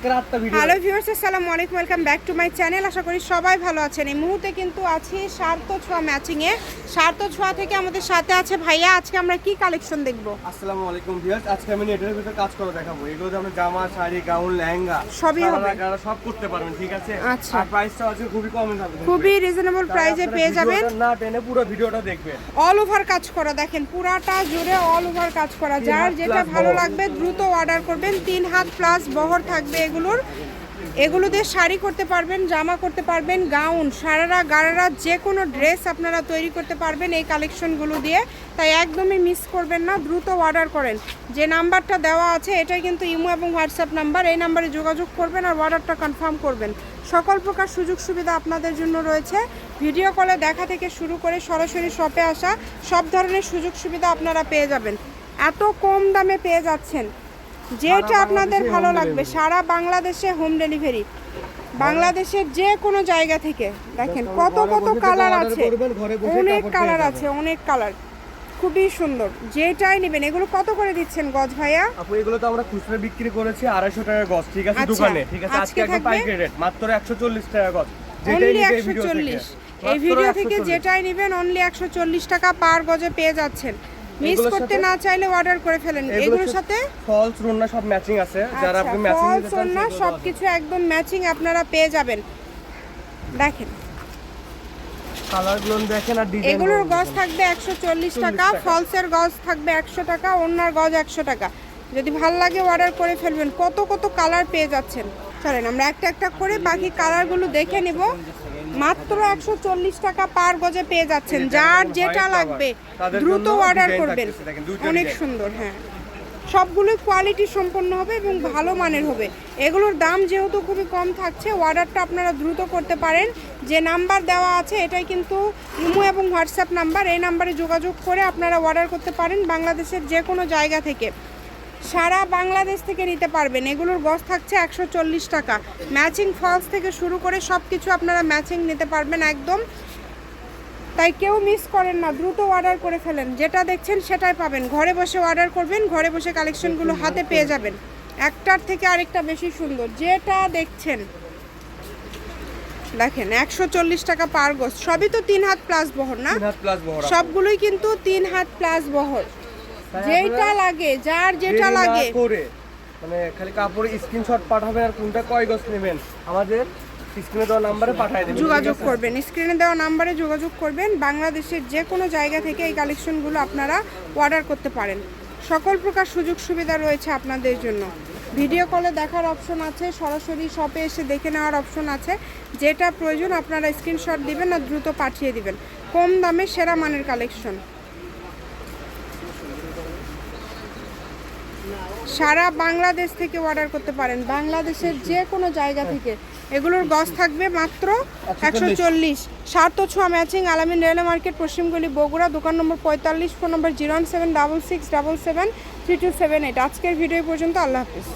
Hello viewers আসসালামু আলাইকুম welcome back to my channel আশা করি সবাই ভালো আছেন। এই মুহূর্তে কিন্তু আছি সার্থ ছোঁয়া ম্যাচিং এ। সার্থ ছোঁয়া থেকে আমাদের সাথে আছে ভাইয়া। আজকে আমরা কি কালেকশন দেখব? আসসালামু আলাইকুম ভিউয়ার্স আজকে আমি নেটের ভিতরে কাজ করে দেখাবো। এগুলোতে আপনি জামা শাড়ি গাউন লেহেঙ্গা সবই হবে। সব করতে পারবেন ঠিক আছে? আচ্ছা। আর প্রাইসটা আছে খুবই কম থাকবে খুবই রিজনেবল প্রাইসে পেয়ে যাবেন। না টেনে পুরো ভিডিওটা দেখবেন। অল ওভার কাজ করা দেখেন পুরাটা জুড়ে অল ওভার কাজ করা। যার যেটা ভালো লাগবে দ্রুত অর্ডার করবেন। তিন হাত প্লাস বহর থাকবে। এগুলোর, এগুলো দিয়ে শাড়ি করতে পারবেন, জামা করতে পারবেন, গাউন, সারারা, গারারা, যে কোনো ড্রেস আপনারা তৈরি করতে পারবেন এই কালেকশনগুলো দিয়ে। তাই একদমই মিস করবেন না, দ্রুত অর্ডার করেন। যে নাম্বারটা দেওয়া আছে, এটাই কিন্তু ইমো এবং হোয়াটসঅ্যাপ নাম্বার, এই নাম্বারে যোগাযোগ করবেন আর অর্ডারটা কনফার্ম করবেন। সকল প্রকার সুযোগ সুবিধা আপনাদের জন্য রয়েছে। ভিডিও কলে দেখা থেকে শুরু করে সরাসরি শপে আসা, সব ধরনের সুযোগ সুবিধা আপনারা পেয়ে যাবেন। এত কম দামে পেয়ে যাচ্ছেন। যেটা আপনাদের ভালো লাগবে সারা বাংলাদেশে হোম ডেলিভারি বাংলাদেশের যে কোনো জায়গা থেকে দেখেন কত কত কালার আছে অনেক কালার আছে অনেক কালার খুবই সুন্দর যেটাই নেবেন এগুলো কত করে দিচ্ছেন গজ ভাইয়া? আপু এগুলো তো আমরা খুচরা বিক্রি করেছি আড়াইশো টাকা গজ ঠিক আছে আচ্ছা। দোকানে ঠিক আছে আজকে একদম? পাইকারি রেট মাত্র একশো চল্লিশ টাকা গজ অনলি নিবে একশো ভিডিও থেকে। এই ভিডিও থেকে যেটাই নেবেন অনলি একশো চল্লিশ টাকা পার গজে পেয়ে যাচ্ছেন। মিস করতে না চাইলে অর্ডার করে ফেলেন। এগুলোর সাথে ফলস রুন্না সব ম্যাচিং আছে। যারা আচ্ছা আপনি ম্যাচিং নিতে চান না সেগুলো সব কিছু একদম ম্যাচিং আপনারা পেয়ে যাবেন। দেখেন। কালারগুলো দেখেন আর ডিজাইন এগুলোর গজ থাকবে একশো চল্লিশ টাকা টাকা। ফলসের গজ থাকবে একশো টাকা অন্যার গজ একশো টাকা। যদি ভালো লাগে অর্ডার করে ফেলবেন কত কত কালার পেয়ে যাচ্ছেন। চলেন আমরা একটা একটা করে বাকি কালারগুলো দেখে নেব। মাত্র একশো চল্লিশ টাকা পার গজে পেয়ে যাচ্ছেন যার যেটা লাগবে দ্রুত অর্ডার করবেন। অনেক সুন্দর হ্যাঁ। সবগুলোই কোয়ালিটি সম্পন্ন হবে এবং ভালো মানের হবে। এগুলোর দাম যেহেতু খুবই কম থাকছে অর্ডারটা আপনারা দ্রুত করতে পারেন। যে নাম্বার দেওয়া আছে এটাই কিন্তু ইমো এবং হোয়াটসঅ্যাপ নাম্বার। এই নাম্বারে যোগাযোগ করে আপনারা অর্ডার করতে পারেন বাংলাদেশের যে কোনো জায়গা থেকে। সারা বাংলাদেশ থেকে নিতে পারবেন। এগুলোর গজ থাকছে একশো চল্লিশ টাকা। ম্যাচিং ফলস থেকে শুরু করে সব কিছু আপনারা ম্যাচিং নিতে পারবেন একদম। তাই কেউ মিস করেন না দ্রুত অর্ডার করে ফেলেন। যেটা দেখছেন সেটাই পাবেন। ঘরে বসে অর্ডার করবেন ঘরে বসে কালেকশনগুলো হাতে পেয়ে যাবেন। একটার থেকে আরেকটা বেশি সুন্দর। যেটা দেখছেন দেখেন একশো চল্লিশ টাকা পার গোস। সবই তো তিন হাত প্লাস বহর না? সবগুলোই কিন্তু তিন হাত প্লাস বহর। যেটা লাগে যার যেটা লাগে। করে মানে খালি কাপড়ে স্ক্রিনশট পাঠাবেন আর কোনটা কয় গজ নেবেন আমাদের স্ক্রিনে দেওয়া নাম্বারে পাঠিয়ে দেবেন যোগাযোগ করবেন স্ক্রিনে দেওয়া নাম্বারে যোগাযোগ করবেন বাংলাদেশের যে কোনো জায়গা থেকে এই কালেকশনগুলো আপনারা অর্ডার করতে পারেন। সকল প্রকার সুযোগ সুবিধা রয়েছে আপনাদের জন্য। ভিডিও কলে দেখার অপশন আছে সরাসরি শপে এসে দেখে নেওয়ার অপশন আছে। যেটা প্রয়োজন আপনারা স্ক্রিনশট দিবেন আর দ্রুত পাঠিয়ে দিবেন। কম দামে সেরা মানের কালেকশন সারা বাংলাদেশ থেকে অর্ডার করতে পারেন। বাংলাদেশের যে কোনো জায়গা থেকে। এগুলোর গজ থাকবে মাত্র একশো চল্লিশ। সার্থ ছোঁয়া ম্যাচিং আলামিন রেলওয়ে মার্কেট পশ্চিমগুলি বগুড়া, দোকান নম্বর পঁয়তাল্লিশ, phone number zero one seven double six double seven three two seven eight. আজকের ভিডিও পর্যন্ত আল্লাহ হাফিজ।